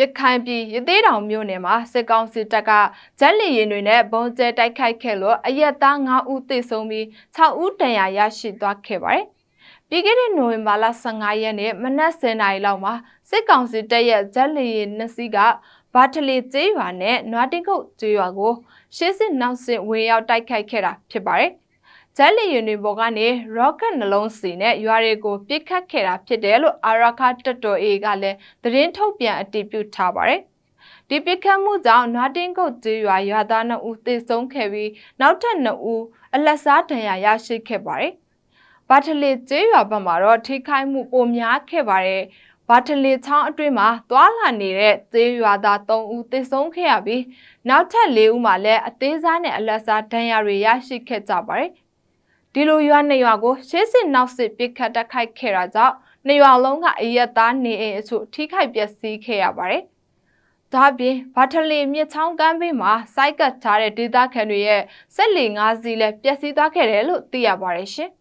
ရခိုင်ပြည်ရသေးတောင်မြို့နယ်မှာစစ်ကောင်စီတပ်ကဂျက်လီရင်တွေနဲ့ဘုံကျဲတိုက်ခိုက်ခဲ့လို့အရက်သား9ဦးသေဆုံးပြီး6ဦးဒဏ်ရာရရှိသွားခဲ့ပါတယ်။ပြီးခဲ့တဲ့နိုဝင်ဘာလ15ရက်နေ့မနက်10:00နာရီလောက်မှာစစ်ကောင်စီတပ်ရဲ့ဂျက်လီရင်နှစ်စီးကဘာထလီကျေးရွာနဲ့နွားတင်ကုတ်ကျေးရွာကိုရှေးစစ်နောက်စစ်ဝင်ရောက်တိုက်ခိုက်ခဲ့တာဖြစ်ပါတယ်။ ဂျက်လီရင်တွေပေါ်ကနေ rocket နှလုံးစီနဲ့ရွာတွေကိုပစ်ခတ်ခဲ့တာဖြစ်တယ်လို့အာရခတက်တော် A ကလည်းသတင်းထုတ်ပြန်အတည်ပြုထားပါတယ်။ဒီပစ်ခတ်မှုကြောင့်နွားတင်းကုတ်ကျေးရွာရွာသား2ဦးသေဆုံးခဲ့ပြီးနောက်ထပ်2ဦးအလက်စားဒဏ်ရာရရှိခဲ့ပါတယ်။ဘာထလီကျေးရွာဘက်မှာတော့ထိခိုက်မှုပိုများခဲ့ပါတယ်။ဘာထလီချောင်းအတွင်းမှာသွာလာနေတဲ့ကျေးရွာသား3ဦးသေဆုံးခဲ့ရပြီးနောက်ထပ်4ဦးမှာလည်းအသေးစားနဲ့အလက်စားဒဏ်ရာတွေရရှိခဲ့ကြပါတယ်။ ဒီလိုရွာနှစ်ရွာကိုရှေးစစ်နောက်စစ်ပစ်ခတ်တက်ခိုက်ခဲ့တာကြောင့်နှစ်ရွာလုံးကအရက်သားနေအိမ်အချို့ထိခိုက်ပျက်စီးခဲ့ရပါတယ်။ဒါ့အပြင်ဗာထလီမြစ်ချောင်းကမ်းဘေးမှာစိုက်ကတ်ထားတဲ့ဒေသခံတွေရဲ့စက်လီ၅စီးလည်းပျက်စီးသွားခဲ့တယ်လို့သိရပါတယ်ရှင်။